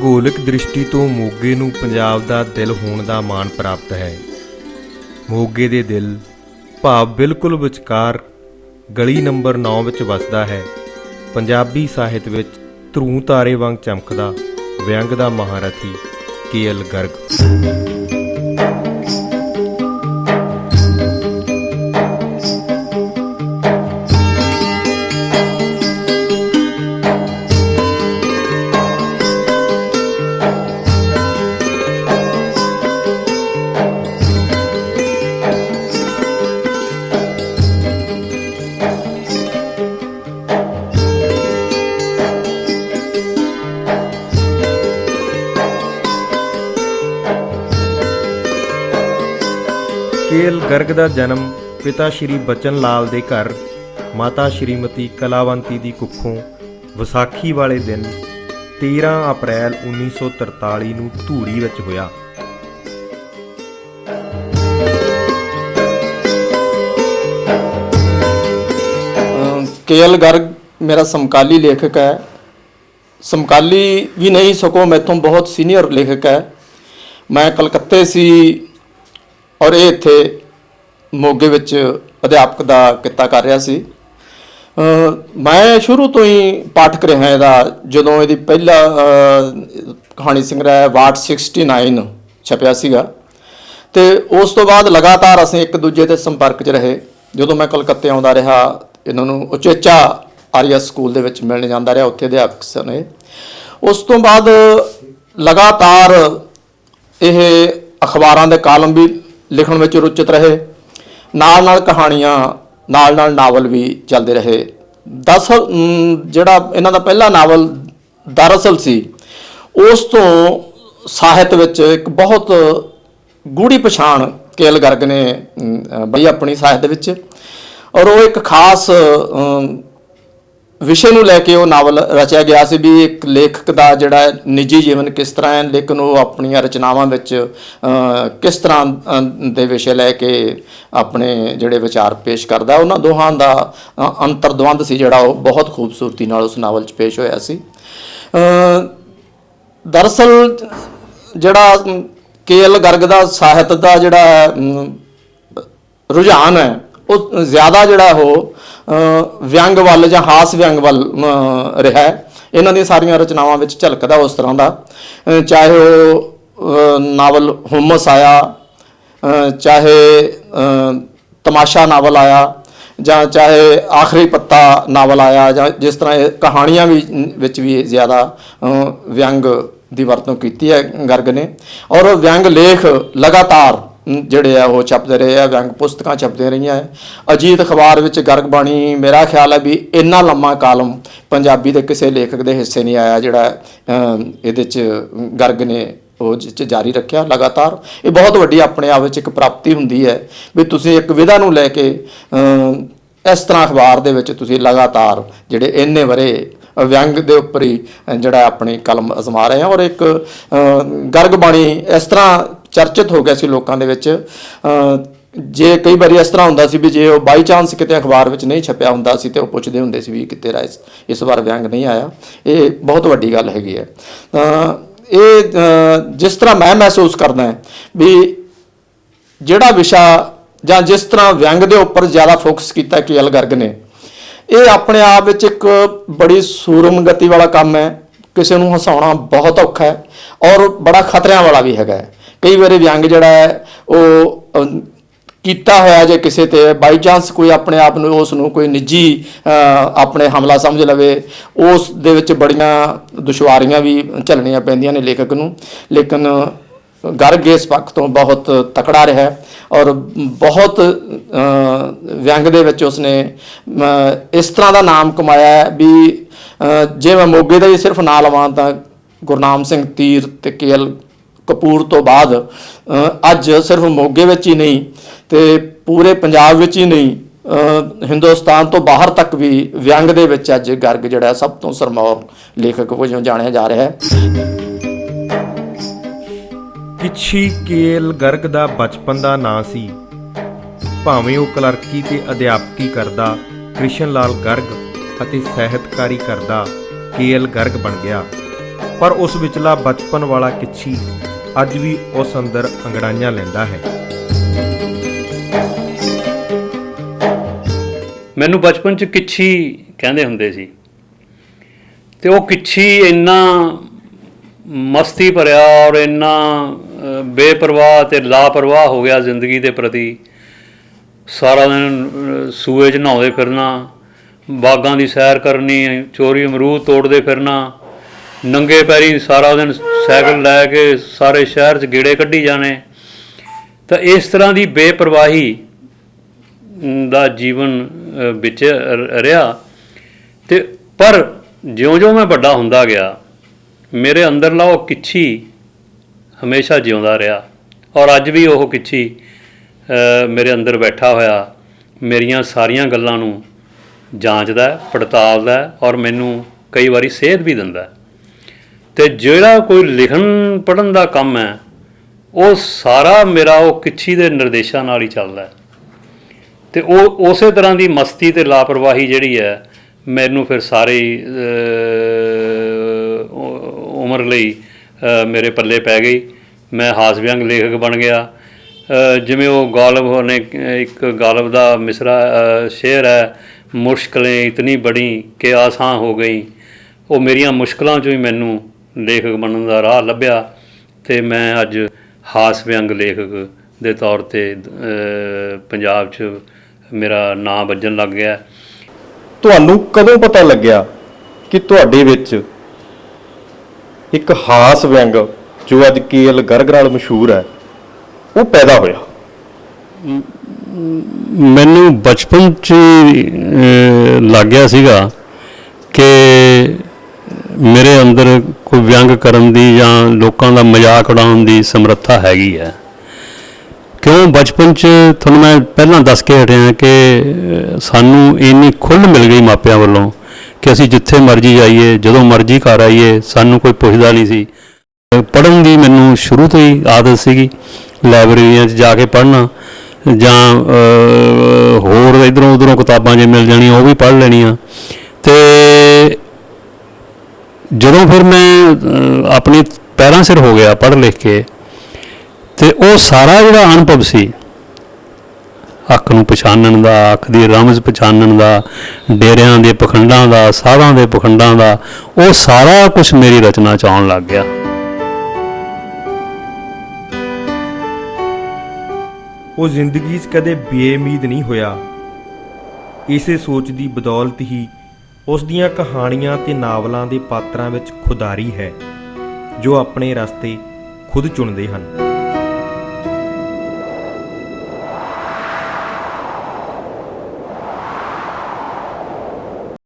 ਭੂਗੋਲਿਕ ਦ੍ਰਿਸ਼ਟੀ ਤੋਂ ਮੋਗੇ ਨੂੰ ਪੰਜਾਬ ਦਾ ਦਿਲ ਹੋਣ ਦਾ ਮਾਣ ਪ੍ਰਾਪਤ ਹੈ। ਮੋਗੇ ਦੇ ਦਿਲ ਭਾਵ ਬਿਲਕੁਲ ਵਿਚਕਾਰ ਗਲੀ ਨੰਬਰ 9 ਵਿੱਚ ਵਸਦਾ ਹੈ। ਪੰਜਾਬੀ ਸਾਹਿਤ ਵਿੱਚ ਧਰੂ ਤਾਰੇ ਵਾਂਗ ਚਮਕਦਾ ਵਿਅੰਗ ਦਾ ਮਹਾਰਥੀ ਕੇਐਲ ਗਰਗ। ਕੇਐਲ ਗਰਗ ਦਾ ਜਨਮ ਪਿਤਾ ਸ਼੍ਰੀ ਬਚਨ ਲਾਲ ਦੇ ਘਰ, ਮਾਤਾ ਸ਼੍ਰੀਮਤੀ ਕਲਾਵੰਤੀ ਦੀ ਕੁੱਖੋਂ ਵਿਸਾਖੀ ਵਾਲੇ ਦਿਨ 13 ਅਪ੍ਰੈਲ 1943 ਨੂੰ ਧੂਰੀ ਵਿੱਚ ਹੋਇਆ। ਕੇਐਲ ਗਰਗ ਮੇਰਾ ਸਮਕਾਲੀ ਲੇਖਕ ਹੈ। ਸਮਕਾਲੀ ਵੀ ਨਹੀਂ ਸਕੋ ਮੈਥੋਂ ਬਹੁਤ ਸੀਨੀਅਰ ਲੇਖਕ ਹੈ। ਮੈਂ ਕਲਕੱਤੇ ਸੀ ਔਰ ਇਹ ਇੱਥੇ ਮੋਗੇ ਵਿੱਚ ਅਧਿਆਪਕ ਦਾ ਕਿੱਤਾ ਕਰ ਰਿਹਾ ਸੀ। ਮੈਂ ਸ਼ੁਰੂ ਤੋਂ ਹੀ ਪਾਠਕ ਰਿਹਾ ਇਹਦਾ ਜਦੋਂ ਇਹਦੀ ਪਹਿਲਾ ਅ, ਕਹਾਣੀ ਸੰਗ੍ਰਹਿ ਵਾਟ 69 ਛਪਿਆ ਸੀਗਾ। ਤੇ ਉਸ ਤੋਂ ਬਾਅਦ ਲਗਾਤਾਰ ਅਸੀਂ ਇੱਕ ਦੂਜੇ ਦੇ ਸੰਪਰਕ 'ਚ ਰਹੇ। ਜਦੋਂ ਮੈਂ ਕਲਕੱਤੇ ਆਉਂਦਾ ਰਿਹਾ ਇਹਨਾਂ ਨੂੰ ਉਚੇਚਾ ਆਰੀਆ ਸਕੂਲ ਦੇ ਵਿੱਚ ਮਿਲਣ ਜਾਂਦਾ ਰਿਹਾ ਉੱਥੇ ਅਧਿਆਪਕ ਸਨ ਉਸ ਤੋਂ ਬਾਅਦ ਲਗਾਤਾਰ ਇਹ ਅਖਬਾਰਾਂ ਦੇ ਕਾਲਮ ਵੀ ਲਿਖਣ ਵਿੱਚ ਰੁਚਿਤ ਰਹੇ। ਨਾਲ ਨਾਲ ਕਹਾਣੀਆਂ ਨਾਲ ਨਾਲ ਨਾਵਲ ਵੀ ਚੱਲਦੇ ਰਹੇ। ਦਰਅਸਲ ਅਮ, ਜਿਹੜਾ ਇਹਨਾਂ ਦਾ ਪਹਿਲਾ ਨਾਵਲ ਦਰਅਸਲ ਸੀ ਉਸ ਤੋਂ ਸਾਹਿਤ ਵਿੱਚ ਇੱਕ ਬਹੁਤ ਗੂੜੀ ਪਛਾਣ ਕੇਲ ਗਰਗ ਨੇ ਬਈ ਆਪਣੀ ਸਾਹਿਤ ਵਿੱਚ। ਔਰ ਉਹ ਇੱਕ ਖਾਸ ਵਿਸ਼ੇ ਨੂੰ ਲੈ ਕੇ ਉਹ ਨਾਵਲ ਰਚਿਆ ਗਿਆ ਸੀ ਵੀ ਇੱਕ ਲੇਖਕ ਦਾ ਜਿਹੜਾ ਨਿੱਜੀ ਜੀਵਨ ਕਿਸ ਤਰ੍ਹਾਂ ਹੈ ਲੇਕਿਨ ਉਹ ਆਪਣੀਆਂ ਰਚਨਾਵਾਂ ਵਿੱਚ ਕਿਸ ਤਰ੍ਹਾਂ ਦੇ ਵਿਸ਼ੇ ਲੈ ਕੇ ਆਪਣੇ ਜਿਹੜੇ ਵਿਚਾਰ ਪੇਸ਼ ਕਰਦਾ ਉਹਨਾਂ ਦੋਹਾਂ ਦਾ ਅ, ਅੰਤਰਦਵੰਦ ਸੀ ਜਿਹੜਾ ਉਹ ਬਹੁਤ ਖੂਬਸੂਰਤੀ ਨਾਲ ਉਸ ਨਾਵਲ 'ਚ ਪੇਸ਼ ਹੋਇਆ ਸੀ। ਅ, ਦਰਅਸਲ ਜਿਹੜਾ ਕੇਐਲ ਗਰਗ ਦਾ ਸਾਹਿਤ ਦਾ ਜਿਹੜਾ ਰੁਝਾਨ ਹੈ ਉਹ ਜ਼ਿਆਦਾ ਜਿਹੜਾ ਉਹ ਵਿਅੰਗ ਵੱਲ ਜਾਂ ਹਾਸ ਵਿਅੰਗ ਵੱਲ ਰਿਹਾ ਹੈ। ਇਹਨਾਂ ਦੀਆਂ ਸਾਰੀਆਂ ਰਚਨਾਵਾਂ ਵਿੱਚ ਝਲਕਦਾ ਉਸ ਤਰ੍ਹਾਂ ਦਾ। ਚਾਹੇ ਉਹ ਨਾਵਲ ਹੁਮਸ ਆਇਆ ਚਾਹੇ ਤਮਾਸ਼ਾ ਨਾਵਲ ਆਇਆ, ਜਾਂ ਚਾਹੇ ਆਖਰੀ ਪੱਤਾ ਨਾਵਲ ਆਇਆ, ਜਾਂ ਜਿਸ ਤਰ੍ਹਾਂ ਇਹ ਕਹਾਣੀਆਂ ਵੀ ਵਿੱਚ ਵੀ ਜ਼ਿਆਦਾ ਵਿਅੰਗ ਦੀ ਵਰਤੋਂ ਕੀਤੀ ਹੈ, ਗਰਗ ਨੇ। ਔਰ ਵਿਅੰਗ ਲੇਖ ਲਗਾਤਾਰ ਜਿਹੜੇ ਆ ਉਹ ਛਪਦੇ ਰਹੇ ਆ, ਵਿਅੰਗ ਪੁਸਤਕਾਂ ਛਪਦੀਆਂ ਰਹੀਆਂ ਅਜੀਤ ਅਖਬਾਰ ਵਿੱਚ ਗਰਗ ਬਾਣੀ, ਮੇਰਾ ਖਿਆਲ ਹੈ ਵੀ ਇੰਨਾ ਲੰਮਾ ਕਾਲਮ ਪੰਜਾਬੀ ਦੇ ਕਿਸੇ ਲੇਖਕ ਦੇ ਹਿੱਸੇ ਨਹੀਂ ਆਇਆ, ਜਿਹੜਾ ਇਹਦੇ ਚ ਗਰਗ ਨੇ ਉਹ ਜਿਹ 'ਚ ਜਾਰੀ ਰੱਖਿਆ ਲਗਾਤਾਰ। ਇਹ ਬਹੁਤ ਵੱਡੀ ਆਪਣੇ ਆਪ ਵਿੱਚ ਇੱਕ ਪ੍ਰਾਪਤੀ ਹੁੰਦੀ ਹੈ ਵੀ ਤੁਸੀਂ ਇੱਕ ਵਿਧਾ ਨੂੰ ਲੈ ਕੇ ਇਸ ਤਰ੍ਹਾਂ ਅਖਬਾਰ ਦੇ ਵਿੱਚ ਤੁਸੀਂ ਲਗਾਤਾਰ ਜਿਹੜੇ ਇੰਨੇ ਵਰੇ ਵਿਅੰਗ ਦੇ ਉੱਪਰ ਹੀ ਜਿਹੜਾ ਆਪਣੀ ਕਲਮ ਅਜ਼ਮਾ ਰਹੇ ਹਾਂ ਔਰ ਇੱਕ ਗਰਗ ਬਾਣੀ ਇਸ ਤਰ੍ਹਾਂ ਚਰਚਿਤ ਹੋ ਗਿਆ ਸੀ ਲੋਕਾਂ ਦੇ ਵਿੱਚ। ਜੇ ਕਈ ਵਾਰੀ ਇਸ ਤਰ੍ਹਾਂ ਹੁੰਦਾ ਸੀ ਵੀ ਜੇ ਉਹ ਬਾਈ ਚਾਂਸ ਕਿਤੇ ਅਖਬਾਰ ਵਿੱਚ ਨਹੀਂ ਛਪਿਆ ਹੁੰਦਾ ਸੀ ਤੇ ਉਹ ਪੁੱਛਦੇ ਹੁੰਦੇ ਸੀ ਵੀ ਕਿਤੇ ਰਾ ਇਸ ਇਸ ਵਾਰ ਵਿਅੰਗ ਨਹੀਂ ਆਇਆ। ਇਹ ਬਹੁਤ ਵੱਡੀ ਗੱਲ ਹੈਗੀ ਹੈ। ਤਾਂ ਇਹ ਜਿਸ ਤਰ੍ਹਾਂ ਮੈਂ ਮਹਿਸੂਸ ਕਰਦਾ ਹਾਂ ਵੀ ਜਿਹੜਾ ਵਿਸ਼ਾ ਜਾਂ ਜਿਸ ਤਰ੍ਹਾਂ ਵਿਅੰਗ ਦੇ ਉੱਪਰ ਜ਼ਿਆਦਾ ਫੋਕਸ ਕੀਤਾ ਕਿ ਐਲ ਗਰਗ ਨੇ, ਇਹ ਆਪਣੇ ਆਪ ਵਿੱਚ ਇੱਕ ਬੜੀ ਸੂਰਮ ਗਤੀ ਵਾਲਾ ਕੰਮ ਹੈ। ਕਿਸੇ ਨੂੰ ਹਸਾਉਣਾ ਬਹੁਤ ਔਖਾ ਹੈ ਔਰ ਬੜਾ ਖਤਰਿਆਂ ਵਾਲਾ ਵੀ ਹੈਗਾ ਹੈ। ਕਈ ਵਾਰੀ ਵਿਅੰਗ ਜਿਹੜਾ ਹੈ, ਉਹ ਕੀਤਾ ਹੋਇਆ ਜੇ ਕਿਸੇ ਤੇ ਬਾਈ ਚਾਂਸ ਕੋਈ ਆਪਣੇ ਆਪ ਨੂੰ, ਉਸ ਨੂੰ ਕੋਈ ਨਿੱਜੀ ਆਪਣੇ ਹਮਲਾ ਸਮਝ ਲਵੇ, ਉਸ ਦੇ ਵਿੱਚ ਬੜੀਆਂ ਦੁਸ਼ਵਾਰੀਆਂ ਵੀ ਝੱਲਣੀਆਂ ਪੈਂਦੀਆਂ ਨੇ ਲੇਖਕ ਨੂੰ। ਲੇਕਿਨ ਗਰਗ ਇਸ ਪੱਖ ਤੋਂ ਬਹੁਤ ਤਕੜਾ ਰਿਹਾ ਔਰ ਬਹੁਤ ਵਿਅੰਗ ਦੇ ਵਿੱਚ ਉਸਨੇ ਇਸ ਤਰ੍ਹਾਂ ਦਾ ਨਾਮ ਕਮਾਇਆ ਵੀ ਜੇ ਮੈਂ ਮੋਗੇ ਦਾ ਹੀ ਸਿਰਫ ਨਾਂ ਲਵਾਂ ਤਾਂ ਗੁਰਨਾਮ ਸਿੰਘ ਤੀਰ ਤੇ ਕੇਐਲ ਕਪੂਰ ਤੋਂ ਬਾਅਦ ਅੱਜ ਸਿਰਫ ਮੋਗੇ ਵਿੱਚ ਹੀ ਨਹੀਂ ਤੇ ਪੂਰੇ ਪੰਜਾਬ ਵਿੱਚ ਹੀ ਨਹੀਂ ਹਿੰਦੁਸਤਾਨ ਤੋਂ ਬਾਹਰ ਤੱਕ ਵੀ ਵਿਅੰਗ ਦੇ ਵਿੱਚ ਅੱਜ ਗਰਗ ਜਿਹੜਾ ਸਭ ਤੋਂ ਸਰਮੌਰ ਲੇਖਕ ਵਜੋਂ ਜਾਣਿਆ ਜਾ ਰਿਹਾ ਹੈ। ਕਿਛੀ ਕੇਲ ਗਰਗ ਦਾ ਬਚਪਨ ਦਾ ਨਾਂ ਸੀ। ਭਾਵੇਂ ਉਹ ਕਲਰਕੀ ਤੇ ਅਧਿਆਪਕੀ ਕਰਦਾ ਕ੍ਰਿਸ਼ਨ ਲਾਲ ਗਰਗ ਅਤੇ ਸਾਹਿਤਕਾਰੀ ਕਰਦਾ ਕੇਲ ਗਰਗ ਬਣ ਗਿਆ। ਪਰ ਉਸ ਵਿਚਲਾ ਬਚਪਨ ਵਾਲਾ ਕਿੱਛੀ ਅੱਜ ਵੀ ਉਸ ਅੰਦਰ ਅੰਗੜਾਈਆਂ ਲੈਂਦਾ ਹੈ। ਮੈਨੂੰ ਬਚਪਨ ਚ ਕਿੱਛੀ ਕਹਿੰਦੇ ਹੁੰਦੇ ਸੀ। ਤੇ ਉਹ ਕਿੱਛੀ ਇੰਨਾ ਮਸਤੀ ਭਰਿਆ ਔਰ ਇੰਨਾ ਬੇਪਰਵਾਹ ਤੇ ਲਾਪਰਵਾਹ ਹੋ ਗਿਆ ਜ਼ਿੰਦਗੀ ਦੇ ਪ੍ਰਤੀ। ਸਾਰਾ ਦਿਨ ਸੂਏ 'ਚ ਨਹਾਉਂਦੇ ਫਿਰਨਾ, ਬਾਗਾਂ ਦੀ ਸੈਰ ਕਰਨੀ ਚੋਰੀ ਅਮਰੂਦ ਤੋੜਦੇ ਫਿਰਨਾ ਨੰਗੇ ਪੈਰੀ ਸਾਰਾ ਦਿਨ ਸਾਈਕਲ ਲੈ ਕੇ ਸਾਰੇ ਸ਼ਹਿਰ 'ਚ ਗੇੜੇ ਕੱਢੀ ਜਾਣੇ। ਤਾਂ ਇਸ ਤਰ੍ਹਾਂ ਦੀ ਬੇਪਰਵਾਹੀ ਦਾ ਜੀਵਨ ਵਿੱਚ ਰਿਹਾ। ਤੇ ਪਰ ਜਿਉਂ-ਜਿਉਂ ਮੈਂ ਵੱਡਾ ਹੁੰਦਾ ਗਿਆ, ਮੇਰੇ ਅੰਦਰਲਾ ਉਹ ਕਿੱਛੀ ਹਮੇਸ਼ਾ ਜਿਉਂਦਾ ਰਿਹਾ। ਔਰ ਅੱਜ ਵੀ ਉਹ ਕਿੱਛੀ ਮੇਰੇ ਅੰਦਰ ਬੈਠਾ ਹੋਇਆ, ਮੇਰੀਆਂ ਸਾਰੀਆਂ ਗੱਲਾਂ ਨੂੰ ਜਾਂਚਦਾ, ਪੜਤਾਲਦਾ ਔਰ ਮੈਨੂੰ ਕਈ ਵਾਰੀ ਸੇਧ ਵੀ ਦਿੰਦਾ। ਤੇ ਜਿਹੜਾ ਕੋਈ ਲਿਖਣ ਪੜਨ ਦਾ ਕੰਮ ਹੈ ਉਹ ਸਾਰਾ ਮੇਰਾ ਉਹ ਕਿੱਛੀ ਦੇ ਨਿਰਦੇਸ਼ਾਂ ਨਾਲ ਹੀ ਚੱਲਦਾ ਹੈ। ਤੇ ਉਹ ਉਸੇ ਤਰ੍ਹਾਂ ਦੀ ਮਸਤੀ ਤੇ ਲਾਪਰਵਾਹੀ ਜਿਹੜੀ ਹੈ ਮੈਨੂੰ ਫਿਰ ਸਾਰੇ ਉਮਰ ਲਈ ਮੇਰੇ ਪੱਲੇ ਪੈ ਗਈ। ਮੈਂ ਹਾਸ ਲੇਖਕ ਬਣ ਗਿਆ। ਜਿਵੇਂ ਉਹ ਗਾਲਬ ਨੇ ਇੱਕ ਗਾਲਬ ਦਾ ਮਿਸਰਾ ਅਹ, ਸ਼ੇਰ ਹੈ ਮੁਸ਼ਕਲਾਂ ਇਤਨੀ ਬੜੀ ਕਿ ਆਸਾਂ ਹੋ ਗਈ ਉਹ ਮੇਰੀਆਂ ਮੁਸ਼ਕਲਾਂ ਚੋਂ ਹੀ ਮੈਨੂੰ ਲੇਖਕ ਬਣਨ ਦਾ ਰਾਹ ਲੱਭਿਆ ਤੇ ਮੈਂ ਅੱਜ ਹਾਸ ਵਿਅੰਗ ਲੇਖਕ ਦੇ ਤੌਰ ਤੇ ਪੰਜਾਬ 'ਚ ਮੇਰਾ ਨਾਂ ਵੱਜਣ ਲੱਗ ਗਿਆ। ਤੁਹਾਨੂੰ ਕਦੋਂ ਪਤਾ ਲੱਗਿਆ ਕਿ ਤੁਹਾਡੇ ਵਿੱਚ ਇੱਕ ਹਾਸ ਵਿਅੰਗ ਜੋ ਅੱਜ ਕੇਐਲ ਗਰਗ ਨਾਲ ਮਸ਼ਹੂਰ ਹੈ ਉਹ ਪੈਦਾ ਹੋਇਆ? ਮੈਨੂੰ ਬਚਪਨ 'ਚ ਲੱਗ ਗਿਆ ਸੀਗਾ ਕਿ ਮੇਰੇ ਅੰਦਰ ਕੋਈ ਵਿਅੰਗ ਕਰਨ ਦੀ ਜਾਂ ਲੋਕਾਂ ਦਾ ਮਜ਼ਾਕ ਉਡਾਉਣ ਦੀ ਸਮਰੱਥਾ ਹੈਗੀ ਹੈ। ਕਿਉਂ? ਬਚਪਨ 'ਚ ਤੁਹਾਨੂੰ ਮੈਂ ਪਹਿਲਾਂ ਦੱਸ ਕੇ ਹਟਿਆ ਕਿ ਸਾਨੂੰ ਇੰਨੀ ਖੁੱਲ੍ਹ ਮਿਲ ਗਈ ਮਾਪਿਆਂ ਵੱਲੋਂ ਕਿ ਅਸੀਂ ਜਿੱਥੇ ਮਰਜ਼ੀ ਜਾਈਏ, ਜਦੋਂ ਮਰਜ਼ੀ ਘਰ ਆਈਏ, ਸਾਨੂੰ ਕੋਈ ਪੁੱਛਦਾ ਨਹੀਂ ਸੀ। ਪੜ੍ਹਨ ਦੀ ਮੈਨੂੰ ਸ਼ੁਰੂ ਤੋਂ ਹੀ ਆਦਤ ਸੀਗੀ, ਲਾਇਬ੍ਰੇਰੀਆਂ 'ਚ ਜਾ ਕੇ ਪੜ੍ਹਨਾ ਜਾਂ ਹੋਰ ਇਧਰੋਂ ਉਧਰੋਂ ਕਿਤਾਬਾਂ ਜੇ ਮਿਲ ਜਾਣੀਆਂ, ਉਹ ਵੀ ਪੜ੍ਹ ਲੈਣੀਆਂ। ਤੇ ਜਦੋਂ ਫਿਰ ਮੈਂ ਆਪਣੇ ਪੈਰਾਂ ਸਿਰ ਹੋ ਗਿਆ ਪੜ੍ਹ ਲਿਖ ਕੇ, ਤੇ ਉਹ ਸਾਰਾ ਜਿਹੜਾ ਅਨੁਭਵ ਸੀ, ਅੱਖ ਨੂੰ ਪਛਾਣਨ ਦਾ, ਅੱਖ ਦੀ ਰਮਜ਼ ਪਛਾਣਨ ਦਾ, ਡੇਰਿਆਂ ਦੇ ਪਖੰਡਾਂ ਦਾ, ਸਾਧਾਂ ਦੇ ਪਖੰਡਾਂ ਦਾ, ਉਹ ਸਾਰਾ ਕੁਝ ਮੇਰੀ ਰਚਨਾ ਚ ਆਉਣ ਲੱਗ ਗਿਆ। ਉਹ ਜ਼ਿੰਦਗੀ 'ਚ ਕਦੇ ਬੇਮੀਦ ਨਹੀਂ ਹੋਇਆ। ਇਸੇ ਸੋਚ ਦੀ ਬਦੌਲਤ ਹੀ ਉਸ ਦੀਆਂ ਕਹਾਣੀਆਂ ਤੇ ਨਾਵਲਾਂ ਦੇ ਪਾਤਰਾਂ ਵਿੱਚ ਖੁਦਾਰੀ ਹੈ, ਜੋ ਆਪਣੇ ਰਸਤੇ ਖੁਦ ਚੁਣਦੇ ਹਨ।